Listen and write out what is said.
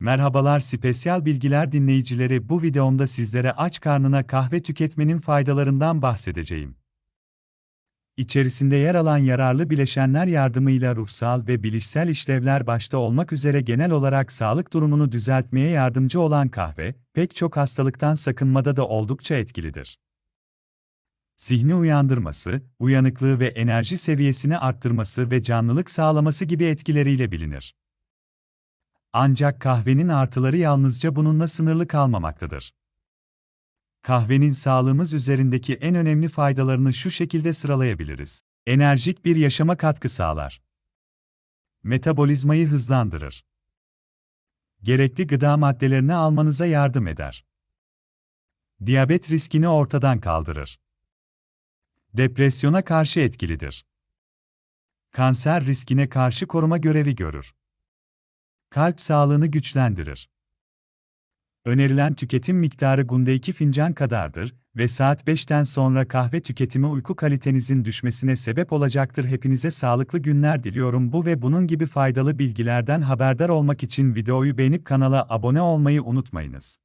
Merhabalar Spesyal Bilgiler dinleyicileri bu videomda sizlere aç karnına kahve tüketmenin faydalarından bahsedeceğim. İçerisinde yer alan yararlı bileşenler yardımıyla ruhsal ve bilişsel işlevler başta olmak üzere genel olarak sağlık durumunu düzeltmeye yardımcı olan kahve, pek çok hastalıktan sakınmada da oldukça etkilidir. Zihni uyandırması, uyanıklığı ve enerji seviyesini arttırması ve canlılık sağlaması gibi etkileriyle bilinir. Ancak kahvenin artıları yalnızca bununla sınırlı kalmamaktadır. Kahvenin sağlığımız üzerindeki en önemli faydalarını şu şekilde sıralayabiliriz. Enerjik bir yaşama katkı sağlar. Metabolizmayı hızlandırır. Gerekli gıda maddelerini almanıza yardım eder. Diyabet riskini ortadan kaldırır. Depresyona karşı etkilidir. Kanser riskine karşı koruma görevi görür. Kalp sağlığını güçlendirir. Önerilen tüketim miktarı günde 2 fincan kadardır ve saat 5'ten sonra kahve tüketimi uyku kalitenizin düşmesine sebep olacaktır. Hepinize sağlıklı günler diliyorum. Bu ve bunun gibi faydalı bilgilerden haberdar olmak için videoyu beğenip kanala abone olmayı unutmayınız.